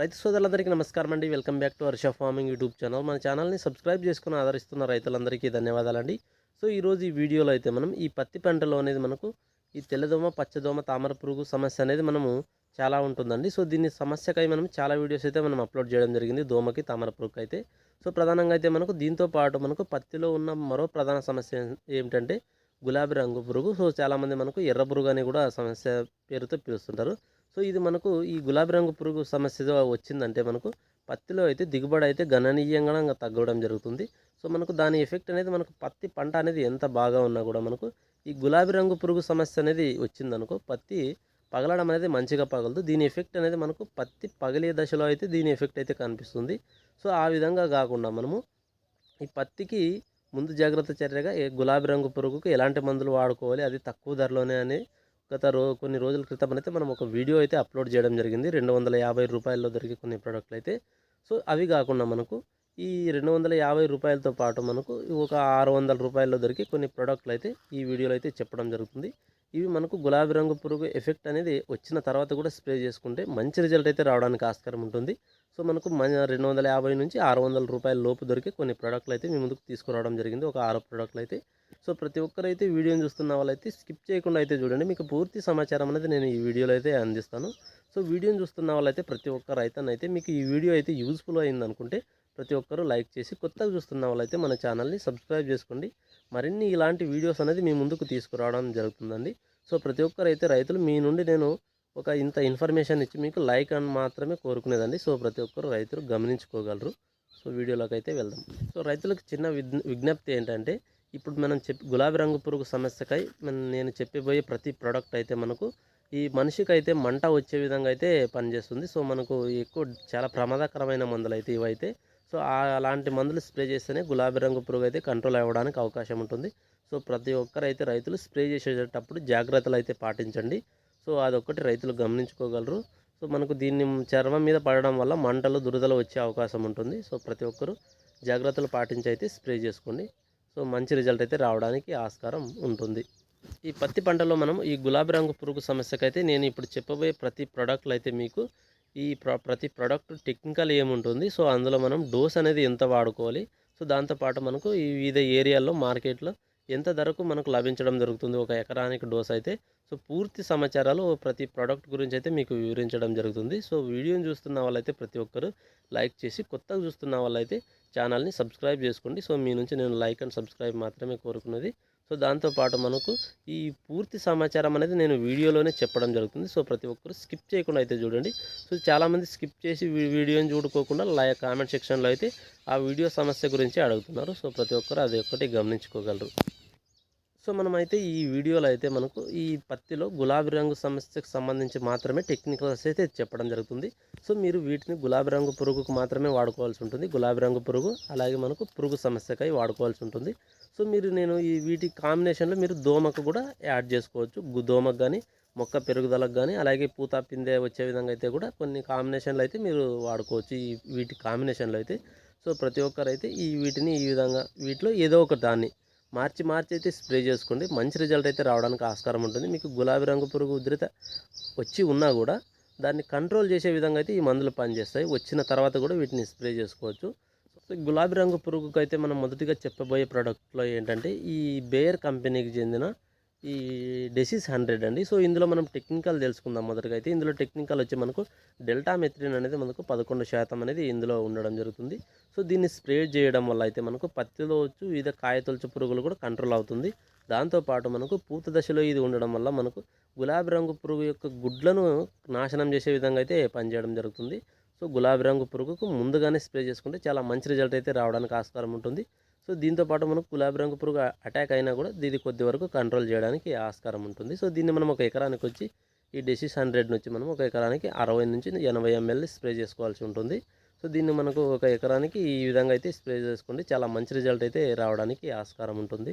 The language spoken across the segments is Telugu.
రైతు సోదరులందరికీ నమస్కారం అండి. Welcome back to Harsha farming YouTube channel. మన ఛానల్ని సబ్స్క్రైబ్ చేసుకుని ఆదరిస్తున్న రైతులందరికీ ధన్యవాదాలండి. సో ఈరోజు ఈ వీడియోలో అయితే మనం ఈ పత్తి పంటలో అనేది మనకు ఈ తెల్లదోమ పచ్చదోమ తామర పురుగు సమస్య అనేది మనము చాలా ఉంటుందండి. సో దీని సమస్యకై మనం చాలా వీడియోస్ అయితే మనం అప్లోడ్ చేయడం జరిగింది. దోమకి తామర పురుగు అయితే సో ప్రధానంగా అయితే మనకు దీంతో పాటు మనకు పత్తిలో ఉన్న మరో ప్రధాన సమస్య ఏమిటంటే గులాబీ రంగు పురుగు. సో చాలామంది మనకు ఎర్ర పురుగు అని కూడా సమస్య పేరుతో పిలుస్తుంటారు. సో ఇది మనకు ఈ గులాబీ రంగు పురుగు సమస్య వచ్చిందంటే మనకు పత్తిలో అయితే దిగుబడి అయితే గణనీయంగా తగ్గడం జరుగుతుంది. సో మనకు దాని ఎఫెక్ట్ అనేది మనకు పత్తి పంట అనేది ఎంత బాగా ఉన్నా కూడా మనకు ఈ గులాబీ రంగు పురుగు సమస్య అనేది వచ్చిందనుకో పత్తి పగలడం అనేది మంచిగా పగలదు. దీని ఎఫెక్ట్ అనేది మనకు పత్తి పగిలే దశలో అయితే దీని ఎఫెక్ట్ అయితే కనిపిస్తుంది. సో ఆ విధంగా కాకుండా మనము ఈ పత్తికి ముందు జాగ్రత్త చర్యగా గులాబీ రంగు పురుగుకు ఎలాంటి మందులు వాడుకోవాలి అది తక్కువ ధరలోనే అని గత రో కొన్ని రోజుల క్రితం అయితే మనం ఒక వీడియో అయితే అప్లోడ్ చేయడం జరిగింది. రెండు వందల యాభై రూపాయల్లో దొరికే కొన్ని ప్రోడక్ట్లు అయితే. సో అవి కాకుండా మనకు ఈ రెండు వందల యాభై రూపాయలతో పాటు మనకు ఒక ఆరు వందల రూపాయల్లో దొరికే కొన్ని ప్రోడక్ట్లు అయితే ఈ వీడియోలో అయితే చెప్పడం జరుగుతుంది. ఇవి మనకు గులాబీ రంగు పురుగు ఎఫెక్ట్ అనేది వచ్చిన తర్వాత కూడా స్ప్రే చేసుకుంటే మంచి రిజల్ట్ అయితే రావడానికి ఆస్కారం ఉంటుంది. సో మనకు మన రెండు వందల యాభై నుంచి ఆరు వందల రూపాయల లోపు దొరికే కొన్ని ప్రోడక్ట్లు అయితే మీ ముందుకు తీసుకురావడం జరిగింది. ఒక ఆరు ప్రోడక్ట్లు అయితే. సో ప్రతి ఒక్కరైతే వీడియోని చూస్తున్న వాళ్ళైతే స్కిప్ చేయకుండా అయితే చూడండి. మీకు పూర్తి సమాచారం అనేది నేను ఈ వీడియోలో అయితే అందిస్తాను. సో వీడియోని చూస్తున్న వాళ్ళైతే ప్రతి ఒక్క రైతన్నైతే మీకు ఈ వీడియో అయితే యూజ్ఫుల్ అయింది అనుకుంటే ప్రతి ఒక్కరూ లైక్ చేసి కొత్తగా చూస్తున్న వాళ్ళైతే మన ఛానల్ని సబ్స్క్రైబ్ చేసుకోండి. మరిన్ని ఇలాంటి వీడియోస్ అనేది మీ ముందుకు తీసుకురావడం జరుగుతుందండి. సో ప్రతి ఒక్కరైతే రైతులు మీ నుండి నేను ఒక ఇంత ఇన్ఫర్మేషన్ ఇచ్చి మీకు లైక్ అని మాత్రమే కోరుకునేదండి. సో ప్రతి ఒక్కరు రైతులు గమనించుకోగలరు. సో వీడియోలోకి అయితే వెళ్దాం. సో రైతులకు చిన్న విజ్ఞ విజ్ఞప్తి ఏంటంటే ఇప్పుడు మనం చెప్పి గులాబీ రంగు పురుగు సమస్యకై నేను చెప్పిపోయే ప్రతి ప్రోడక్ట్ అయితే మనకు ఈ మనిషికి అయితే మంట వచ్చే విధంగా అయితే పనిచేస్తుంది. సో మనకు ఎక్కువ చాలా ప్రమాదకరమైన మందులు అయితే ఇవైతే. సో అలాంటి మందులు స్ప్రే చేస్తేనే గులాబీ రంగు పురుగు అయితే కంట్రోల్ అవ్వడానికి అవకాశం ఉంటుంది. సో ప్రతి ఒక్కరైతే రైతులు స్ప్రే చేసేటప్పుడు జాగ్రత్తలు అయితే పాటించండి. సో అదొక్కటి రైతులు గమనించుకోగలరు. సో మనకు దీన్ని చర్మం మీద పడడం వల్ల మంటలు దురదలు వచ్చే అవకాశం ఉంటుంది. సో ప్రతి ఒక్కరు జాగ్రత్తలు పాటించి అయితే స్ప్రే చేసుకోండి. సో మంచి రిజల్ట్ అయితే రావడానికి ఆస్కారం ఉంటుంది. ఈ పత్తి పంటలో మనం ఈ గులాబీ రంగు పురుగు సమస్యకైతే నేను ఇప్పుడు చెప్పబోయే ప్రతి ప్రోడక్ట్లు అయితే మీకు ఈ ప్ర ప్రతి ప్రోడక్ట్ టెక్నికల్ ఏముంటుంది. సో అందులో మనం డోస్ అనేది ఎంత వాడుకోవాలి. సో దాంతోపాటు మనకు ఈ వివిధ ఏరియాల్లో మార్కెట్లో ఎంత ధరకు మనకు లభించడం జరుగుతుంది. ఒక ఎకరానికి డోస్ అయితే సో పూర్తి సమాచారాలు ప్రతి ప్రోడక్ట్ గురించి అయితే మీకు వివరించడం జరుగుతుంది. సో వీడియోని చూస్తున్న వాళ్ళైతే ప్రతి ఒక్కరు లైక్ చేసి కొత్తగా చూస్తున్న వాళ్ళైతే ఛానల్ని సబ్స్క్రైబ్ చేసుకోండి. సో మీ నుంచి నేను లైక్ అండ్ సబ్స్క్రైబ్ మాత్రమే కోరుకున్నది. సో దాంతోపాటు మనకు ఈ పూర్తి సమాచారం అనేది నేను వీడియోలోనే చెప్పడం జరుగుతుంది. సో ప్రతి ఒక్కరు స్కిప్ చేయకుండా అయితే చూడండి. సో చాలామంది స్కిప్ చేసి వీడియోని చూడుకోకుండా లైక్ కామెంట్ సెక్షన్లో అయితే ఆ వీడియో సమస్య గురించి అడుగుతున్నారు. సో ప్రతి ఒక్కరు అది ఒక్కటి గమనించుకోగలరు. సో మనమైతే ఈ వీడియోలో అయితే మనకు ఈ పత్తిలో గులాబీ రంగు సమస్యకు సంబంధించి మాత్రమే టెక్నికల్స్ అయితే చెప్పడం జరుగుతుంది. సో మీరు వీటిని గులాబీ రంగు పురుగుకు మాత్రమే వాడుకోవాల్సి ఉంటుంది. గులాబీ రంగు పురుగు అలాగే మనకు పురుగు సమస్యకై వాడుకోవాల్సి ఉంటుంది. సో మీరు నేను ఈ వీటి కాంబినేషన్లో మీరు దోమకు కూడా యాడ్ చేసుకోవచ్చు. దోమకు కానీ మొక్క పెరుగుదలకు కానీ అలాగే పూత పిందె వచ్చే విధంగా అయితే కూడా కొన్ని కాంబినేషన్లు అయితే మీరు వాడుకోవచ్చు ఈ వీటి కాంబినేషన్లో అయితే. సో ప్రతి ఒక్కరైతే ఈ వీటిని ఈ విధంగా వీటిలో ఏదో ఒక దాన్ని మార్చి మార్చి అయితే స్ప్రే చేసుకోండి. మంచి రిజల్ట్ అయితే రావడానికి ఆస్కారం ఉంటుంది. మీకు గులాబీ రంగు పురుగు ఉధృత వచ్చి ఉన్నా కూడా దాన్ని కంట్రోల్ చేసే విధంగా అయితే ఈ మందులు పనిచేస్తాయి. వచ్చిన తర్వాత కూడా వీటిని స్ప్రే చేసుకోవచ్చు. సో గులాబీ రంగు పురుగుకు అయితే మనం మొదటిగా చెప్పబోయే ప్రోడక్ట్లో ఏంటంటే ఈ బేయర్ కంపెనీకి చెందిన ఈ డెసిస్ హండ్రెడ్ అండి. సో ఇందులో మనం టెక్నికల్ తెలుసుకుందాం మొదటగా అయితే. ఇందులో టెక్నికల్ వచ్చి మనకు డెల్టా మెథ్రిన్ అనేది మనకు పదకొండు శాతం అనేది ఇందులో ఉండడం జరుగుతుంది. సో దీన్ని స్ప్రే చేయడం వల్ల అయితే మనకు పత్తిలో వచ్చు వివిధ కాయతొలుచు పురుగులు కూడా కంట్రోల్ అవుతుంది. దాంతోపాటు మనకు పూత దశలో ఇది ఉండడం వల్ల మనకు గులాబీ రంగు పురుగు యొక్క గుడ్లను నాశనం చేసే విధంగా అయితే పనిచేయడం జరుగుతుంది. సో గులాబీ రంగు పురుగుకు ముందుగానే స్ప్రే చేసుకుంటే చాలా మంచి రిజల్ట్ అయితే రావడానికి ఆస్కారం ఉంటుంది. సో దీంతోపాటు మనకు గులాబీ రంగు పురుగు అటాక్ అయినా కూడా దీని కొద్ది వరకు కంట్రోల్ చేయడానికి ఆస్కారం ఉంటుంది. సో దీన్ని మనం ఒక ఎకరానికి వచ్చి ఈ డెసిస్ హండ్రెడ్ నుంచి మనం ఒక ఎకరానికి అరవై నుంచి ఎనభై ఎంఎల్ స్ప్రే చేసుకోవాల్సి ఉంటుంది. సో దీన్ని మనకు ఒక ఎకరానికి ఈ విధంగా అయితే స్ప్రే చేసుకోండి. చాలా మంచి రిజల్ట్ అయితే రావడానికి ఆస్కారం ఉంటుంది.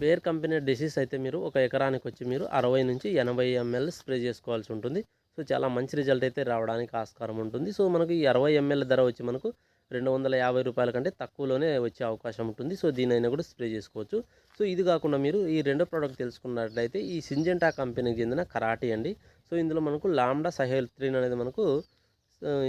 బేర్ కంపెనీ డిసీజ్ అయితే మీరు ఒక ఎకరానికి వచ్చి మీరు అరవై నుంచి ఎనభై ఎంఎల్ స్ప్రే చేసుకోవాల్సి ఉంటుంది. సో చాలా మంచి రిజల్ట్ అయితే రావడానికి ఆస్కారం ఉంటుంది. సో మనకు ఈ అరవై ఎంఎల్ ధర వచ్చి మనకు రెండు వందల యాభై రూపాయల కంటే తక్కువలోనే వచ్చే అవకాశం ఉంటుంది. సో దీనైనా కూడా స్ప్రే చేసుకోవచ్చు. సో ఇది కాకుండా మీరు ఈ రెండో ప్రోడక్ట్ తెలుసుకున్నట్లయితే ఈ సింజెంటా కంపెనీకి చెందిన కరాటీ అండి. సో ఇందులో మనకు లామ్డా సహెల్ త్రీన్ అనేది మనకు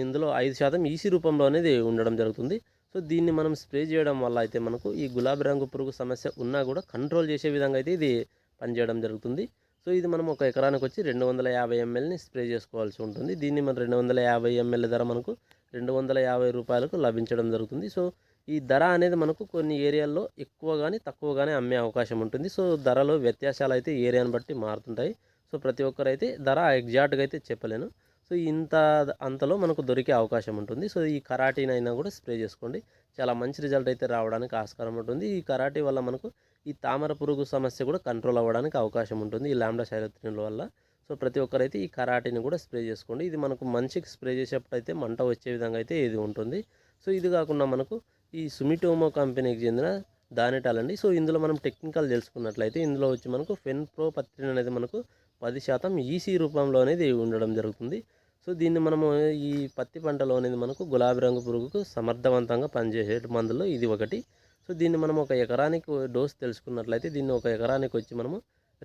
ఇందులో ఐదు శాతం ఈసీ రూపంలో అనేది ఉండడం జరుగుతుంది. సో దీన్ని మనం స్ప్రే చేయడం వల్ల అయితే మనకు ఈ గులాబీ రంగు పురుగు సమస్య ఉన్నా కూడా కంట్రోల్ చేసే విధంగా అయితే ఇది పనిచేయడం జరుగుతుంది. సో ఇది మనం ఒక ఎకరానికి వచ్చి రెండు వందల యాభై ఎంఎల్ని స్ప్రే చేసుకోవాల్సి ఉంటుంది. దీన్ని మనం రెండు వందల యాభై ఎంఎల్ ధర మనకు రెండు వందల యాభై రూపాయలకు లభించడం జరుగుతుంది. సో ఈ ధర అనేది మనకు కొన్ని ఏరియాల్లో ఎక్కువ కానీ తక్కువ కానీ అమ్మే అవకాశం ఉంటుంది. సో ధరలో వ్యత్యాసాలు అయితే ఏరియాని బట్టి మారుతుంటాయి. సో ప్రతి ఒక్కరైతే ధర ఎగ్జాక్ట్గా అయితే చెప్పలేను. సో ఇంత అంతలో మనకు దొరికే అవకాశం ఉంటుంది. సో ఈ కరాటీని అయినా కూడా స్ప్రే చేసుకోండి. చాలా మంచి రిజల్ట్ అయితే రావడానికి ఆస్కారం ఉంటుంది. ఈ కరాటీ వల్ల మనకు ఈ తామర పురుగు సమస్య కూడా కంట్రోల్ అవ్వడానికి అవకాశం ఉంటుంది. ఈ లాంబ్డా శైలత్రిన్ల వల్ల సో ప్రతి ఒక్కరైతే ఈ కరాటిని కూడా స్ప్రే చేసుకోండి. ఇది మనకు మంచికి స్ప్రే చేసేటప్పుడు అయితే మంట వచ్చే విధంగా అయితే ఇది ఉంటుంది. సో ఇది కాకుండా మనకు ఈ సుమిటోమో కంపెనీకి చెందిన దానిటాలండి సో ఇందులో మనం టెక్నికల్ తెలుసుకున్నట్లయితే ఇందులో వచ్చి మనకు ఫెన్ ప్రో పత్రిన్ అనేది మనకు పది శాతం ఈసీ రూపంలో అనేది ఉండడం జరుగుతుంది. సో దీన్ని మనము ఈ పత్తి పంటలో అనేది మనకు గులాబీ రంగు పురుగుకు సమర్థవంతంగా పనిచేసే మందులు ఇది ఒకటి. సో దీన్ని మనం ఒక ఎకరానికి డోస్ తెలుసుకున్నట్లయితే దీన్ని ఒక ఎకరానికి వచ్చి మనము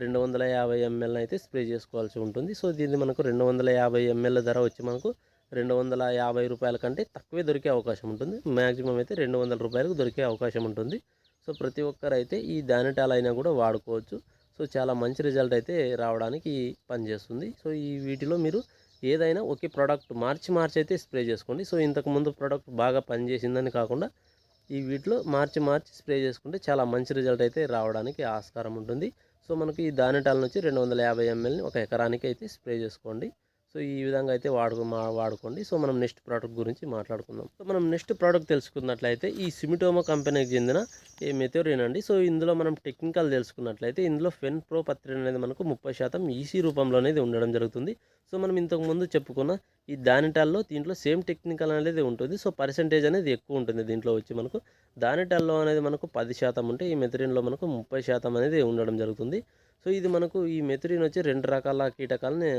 రెండు వందల యాభై ఎంఎల్ అయితే స్ప్రే చేసుకోవాల్సి ఉంటుంది. సో దీన్ని మనకు రెండు వందల యాభై ఎంఎల్ ధర వచ్చి మనకు రెండు వందల యాభై రూపాయల కంటే తక్కువే దొరికే అవకాశం ఉంటుంది. మ్యాక్సిమం అయితే రెండు వందల రూపాయలకు దొరికే అవకాశం ఉంటుంది. సో ప్రతి ఒక్కరు అయితే ఈ దానిటాల్ అయినా కూడా వాడుకోవచ్చు. సో చాలా మంచి రిజల్ట్ అయితే రావడానికి పనిచేస్తుంది సో ఈ వీటిలో మీరు ఏదైనా ఒకే ప్రోడక్ట్ మార్చి మార్చి అయితే స్ప్రే చేసుకోండి. సో ఇంతకుముందు ప్రోడక్ట్ బాగా పనిచేసిందని కాకుండా ఈ వీటిలో మార్చి మార్చి స్ప్రే చేసుకుంటే చాలా మంచి రిజల్ట్ అయితే రావడానికి ఆస్కారం ఉంటుంది. సో మనకి ఈ దానిటాల నుంచి రెండు వందల యాభై ఎంఎల్ని ఒక ఎకరానికి అయితే స్ప్రే చేసుకోండి. సో ఈ విధంగా అయితే వాడుకో మా వాడుకోండి. సో మనం నెక్స్ట్ ప్రోడక్ట్ గురించి మాట్లాడుకుందాం. సో మనం నెక్స్ట్ ప్రోడక్ట్ తెలుసుకున్నట్లయితే ఈ సిమిటోమో కంపెనీకి చెందిన ఈ మెథోరిన్ అండి. సో ఇందులో మనం టెక్నికల్ తెలుసుకున్నట్లయితే ఇందులో ఫెన్ ప్రో పత్రిన్ అనేది మనకు ముప్పై శాతం ఈసీ రూపంలో అనేది ఉండడం జరుగుతుంది. సో మనం ఇంతకు ముందు చెప్పుకున్న ఈ దానిటాల్లో దీంట్లో సేమ్ టెక్నికల్ అనేది ఉంటుంది. సో పర్సెంటేజ్ అనేది ఎక్కువ ఉంటుంది దీంట్లో వచ్చి మనకు. దానిటాల్లో అనేది మనకు పది శాతం ఉంటే ఈ మెథరిన్లో మనకు ముప్పై శాతం అనేది ఉండడం జరుగుతుంది. సో ఇది మనకు ఈ మెథరిన్ వచ్చి రెండు రకాల కీటకాలని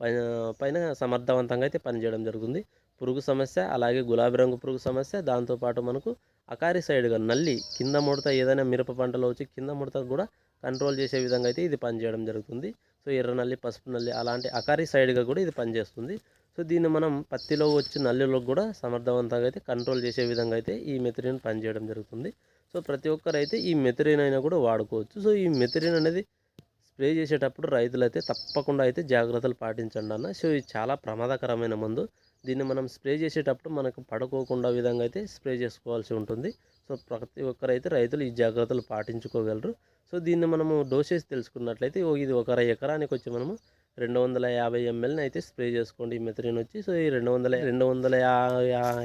పైన పైన సమర్థవంతంగా అయితే పనిచేయడం జరుగుతుంది. పురుగు సమస్య అలాగే గులాబీ రంగు పురుగు సమస్య దాంతోపాటు మనకు అకారి సైడ్గా నల్లి కింద ముడత ఏదైనా మిరప పంటలో వచ్చి కింద ముడత కూడా కంట్రోల్ చేసే విధంగా అయితే ఇది పనిచేయడం జరుగుతుంది. సో ఎర్ర నల్లి పసుపు నల్లి అలాంటి అకారి సైడ్గా కూడా ఇది పనిచేస్తుంది సో దీన్ని మనం పత్తిలో వచ్చి నల్లిలో కూడా సమర్థవంతంగా అయితే కంట్రోల్ చేసే విధంగా అయితే ఈ మెథరిన్ పనిచేయడం జరుగుతుంది. సో ప్రతి ఒక్కరైతే ఈ మెథరిన్ అయినా కూడా వాడుకోవచ్చు. సో ఈ మెథరిన్ అనేది స్ప్రే చేసేటప్పుడు రైతులు అయితే తప్పకుండా అయితే జాగ్రత్తలు పాటించండి అన్న. సో ఇది చాలా ప్రమాదకరమైన మందు. దీన్ని మనం స్ప్రే చేసేటప్పుడు మనకు పడుకోకుండా విధంగా అయితే స్ప్రే చేసుకోవాల్సి ఉంటుంది. సో ప్రతి ఒక్కరైతే రైతులు ఈ జాగ్రత్తలు పాటించుకోగలరు. సో దీన్ని మనము డోసేజ్ తెలుసుకున్నట్లయితే ఓ ఇది ఒక ఎకరానికి వచ్చి మనము రెండు వందల యాభై ఎంఎల్ని అయితే స్ప్రే చేసుకోండి ఈ మెథరిన్ వచ్చి. సో ఈ రెండు వందల రెండు వందల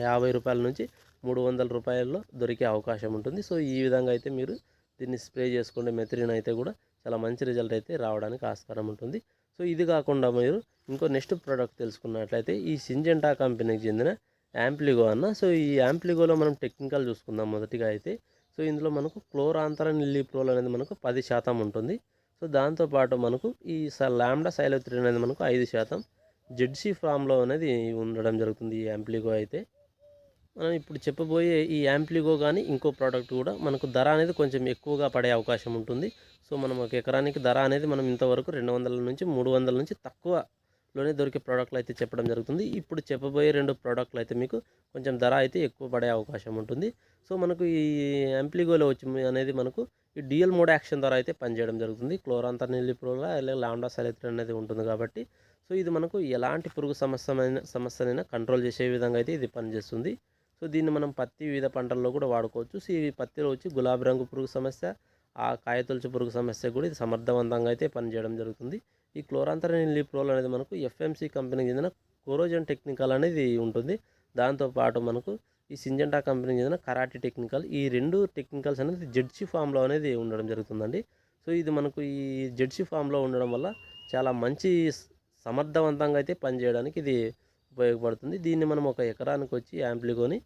యాభై రూపాయల నుంచి మూడు వందల రూపాయల్లో దొరికే అవకాశం ఉంటుంది. సో ఈ విధంగా అయితే మీరు దీన్ని స్ప్రే చేసుకోండి మెథరిన్ అయితే కూడా. చాలా మంచి రిజల్ట్ అయితే రావడానికి ఆస్కారం ఉంటుంది. సో ఇది కాకుండా మీరు ఇంకో నెక్స్ట్ ప్రోడక్ట్ తెలుసుకున్నట్లయితే ఈ సింజెంటా కంపెనీకి చెందిన యాంప్లిగో అన్న. సో ఈ యాంప్లిగోలో మనం టెక్నికల్ చూసుకుందాం మొదటిగా అయితే. సో ఇందులో మనకు క్లోరాంతరన్ నిల్లిప్రోల్ అనేది మనకు పది శాతం ఉంటుంది. సో దాంతోపాటు మనకు ఈ స లాంబ్డా సైలోత్రిన్ అనేది మనకు ఐదు శాతం. జెడ్సీ ఫామ్లో అనేది ఉండడం జరుగుతుంది ఈ యాంప్లిగో అయితే. మనం ఇప్పుడు చెప్పబోయే ఈ యాంప్లిగో కానీ ఇంకో ప్రోడక్ట్ కూడా మనకు ధర అనేది కొంచెం ఎక్కువగా పడే అవకాశం ఉంటుంది. సో మనం ఒక ఎకరానికి ధర అనేది మనం ఇంతవరకు రెండు వందల నుంచి మూడు వందల నుంచి తక్కువలోనే దొరికే ప్రోడక్ట్లు అయితే చెప్పడం జరుగుతుంది. ఇప్పుడు చెప్పబోయే రెండు ప్రోడక్ట్లు అయితే మీకు కొంచెం ధర అయితే ఎక్కువ పడే అవకాశం ఉంటుంది. సో మనకు ఈ అంప్లిగోలో వచ్చి అనేది మనకు ఈ డిఎల్ మోడ్ యాక్షన్ ద్వారా అయితే పనిచేయడం జరుగుతుంది. క్లోరాంత నిలిప్రోలా అలాగే లాండా సెలెక్టర్ అనేది ఉంటుంది కాబట్టి. సో ఇది మనకు ఎలాంటి పురుగు సమస్యమైన సమస్యనైనా కంట్రోల్ చేసే విధంగా అయితే ఇది పనిచేస్తుంది. సో దీన్ని మనం పత్తి వివిధ పంటల్లో కూడా వాడుకోవచ్చు. సో ఈ పత్తిలో వచ్చి గులాబీ రంగు పురుగు సమస్య ఆ కాయతొలుచు పురుగు సమస్య కూడా ఇది సమర్థవంతంగా అయితే పనిచేయడం జరుగుతుంది. ఈ క్లోరాంతర లిప్రోల్ అనేది మనకు ఎఫ్ఎంసి కంపెనీకి చెందిన కోరోజన్ టెక్నికల్ అనేది ఉంటుంది. దాంతోపాటు మనకు ఈ సింజెంటా కంపెనీకి చెందిన కరాటీ టెక్నికల్ ఈ రెండు టెక్నికల్స్ అనేది జెడ్సీ ఫామ్లో అనేది ఉండడం జరుగుతుందండి. సో ఇది మనకు ఈ జెడ్సీ ఫామ్లో ఉండడం వల్ల చాలా మంచి సమర్థవంతంగా అయితే పనిచేయడానికి ఇది ఉపయోగపడుతుంది. దీన్ని మనం ఒక ఎకరానికి వచ్చి యాంప్లికొని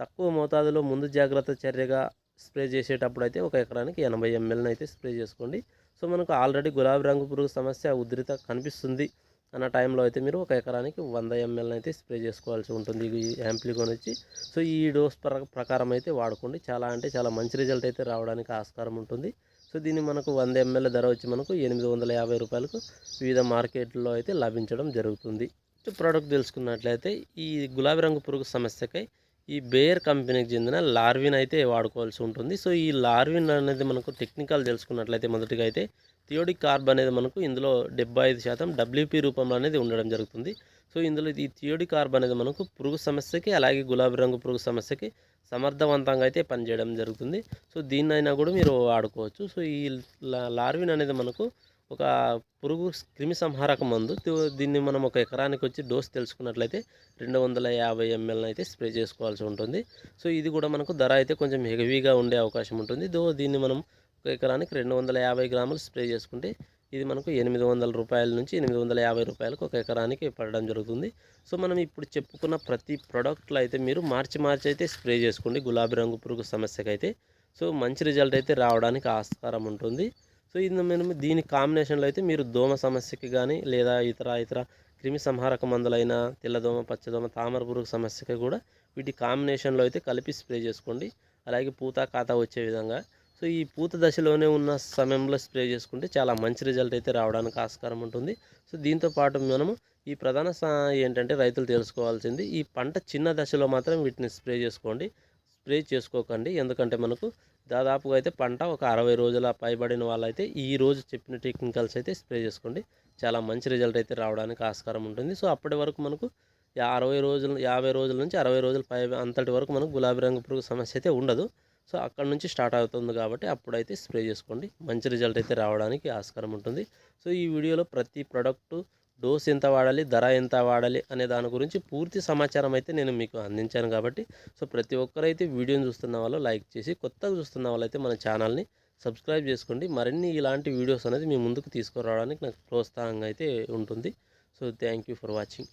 తక్కువ మోతాదులో ముందు జాగ్రత్త చర్యగా స్ప్రే చేసేటప్పుడు అయితే ఒక ఎకరానికి ఎనభై ఎంఎల్ని అయితే స్ప్రే చేసుకోండి. సో మనకు ఆల్రెడీ గులాబీ రంగు పురుగు సమస్య ఉధృత కనిపిస్తుంది అన్న టైంలో అయితే మీరు ఒక ఎకరానికి వంద ఎంఎల్ని అయితే స్ప్రే చేసుకోవాల్సి ఉంటుంది ఈ యాంప్లికోన్ వచ్చి సో ఈ డోస్ ప్ర ప్రకారం అయితే వాడుకోండి. చాలా అంటే చాలా మంచి రిజల్ట్ అయితే రావడానికి ఆస్కారం ఉంటుంది. సో దీన్ని మనకు వంద ఎంఎల్ ధర వచ్చి మనకు ఎనిమిది వందల యాభై రూపాయలకు వివిధ మార్కెట్లో అయితే లభించడం జరుగుతుంది. ప్రోడక్ట్ తెలుసుకున్నట్లయితే ఈ గులాబీ రంగు పురుగు సమస్యకై ఈ బేయర్ కంపెనీకి చెందిన లార్విన్ అయితే వాడుకోవాల్సి ఉంటుంది. సో ఈ లార్విన్ అనేది మనకు టెక్నికల్ తెలుసుకున్నట్లయితే మొదటిగా అయితే థియోడిక్ కార్బ్ అనేది మనకు ఇందులో డెబ్బై ఐదు శాతం డబ్ల్యూపీ రూపంలో అనేది ఉండడం జరుగుతుంది. సో ఇందులో ఈ థియోడిక్ కార్బ్ అనేది మనకు పురుగు సమస్యకి అలాగే గులాబీ రంగు పురుగు సమస్యకి సమర్థవంతంగా అయితే పనిచేయడం జరుగుతుంది. సో దీన్నైనా కూడా మీరు వాడుకోవచ్చు. సో ఈ లార్విన్ అనేది మనకు ఒక పురుగు క్రిమి సంహారక మందు దీన్ని మనం ఒక ఎకరానికి వచ్చి డోస్ తెలుసుకున్నట్లయితే రెండు వందల యాభై ఎంఎల్ని అయితే స్ప్రే చేసుకోవాల్సి ఉంటుంది. సో ఇది కూడా మనకు ధర అయితే కొంచెం హెవీగా ఉండే అవకాశం ఉంటుంది. దో దీన్ని మనం ఒక ఎకరానికి రెండు వందల యాభై గ్రాములు స్ప్రే చేసుకుంటే ఇది మనకు ఎనిమిది వందల రూపాయల నుంచి ఎనిమిది వందల యాభై రూపాయలకు ఒక ఎకరానికి పడడం జరుగుతుంది. సో మనం ఇప్పుడు చెప్పుకున్న ప్రతి ప్రోడక్ట్లో అయితే మీరు మార్చి మార్చి అయితే స్ప్రే చేసుకోండి. గులాబీ రంగు పురుగు సమస్యకైతే. సో మంచి రిజల్ట్ అయితే రావడానికి ఆస్కారం ఉంటుంది. సో ఇది మేము దీని కాంబినేషన్లో అయితే మీరు దోమ సమస్యకి కానీ లేదా ఇతర ఇతర క్రిమి సంహారక మందులైన తెల్లదోమ పచ్చదోమ తామర పురుగు సమస్యకి కూడా వీటి కాంబినేషన్లో అయితే కలిపి స్ప్రే చేసుకోండి. అలాగే పూత కాత వచ్చే విధంగా. సో ఈ పూత దశలోనే ఉన్న సమయంలో స్ప్రే చేసుకుంటే చాలా మంచి రిజల్ట్ అయితే రావడానికి ఆస్కారం ఉంటుంది. సో దీంతో పాటు మనము ఈ ప్రధాన ఏంటంటే రైతులు తెలుసుకోవాల్సింది ఈ పంట చిన్న దశలో మాత్రం వీటిని స్ప్రే చేసుకోండి. స్ప్రే చేసుకోకండి. ఎందుకంటే మనకు దాదాపుగా అయితే పంట ఒక అరవై రోజుల పైబడిన వాళ్ళైతే ఈ రోజు చెప్పిన టెక్నికల్స్ అయితే స్ప్రే చేసుకోండి. చాలా మంచి రిజల్ట్ అయితే రావడానికి ఆస్కారం ఉంటుంది. సో అప్పటి వరకు మనకు అరవై రోజులు యాభై రోజుల నుంచి అరవై రోజుల పై అంతటి వరకు మనకు గులాబీ రంగు పురుగు సమస్య అయితే ఉండదు. సో అక్కడ నుంచి స్టార్ట్ అవుతుంది కాబట్టి అప్పుడైతే స్ప్రే చేసుకోండి. మంచి రిజల్ట్ అయితే రావడానికి ఆస్కారం ఉంటుంది. సో ఈ వీడియోలో ప్రతి ప్రోడక్ట్ డోస్ ఎంత వాడాలి ధర ఎంత వాడాలి అనే దాని గురించి పూర్తి సమాచారం అయితే నేను మీకు అందించాను కాబట్టి సో ప్రతి ఒక్కరైతే వీడియోని చూస్తున్న వాళ్ళు లైక్ చేసి కొత్తగా చూస్తున్న వాళ్ళైతే మన ఛానల్ని సబ్స్క్రైబ్ చేసుకోండి. మరిన్ని ఇలాంటి వీడియోస్ అనేది మీ ముందుకు తీసుకురావడానికి నాకు ప్రోత్సాహంగా అయితే ఉంటుంది. So thank you for watching.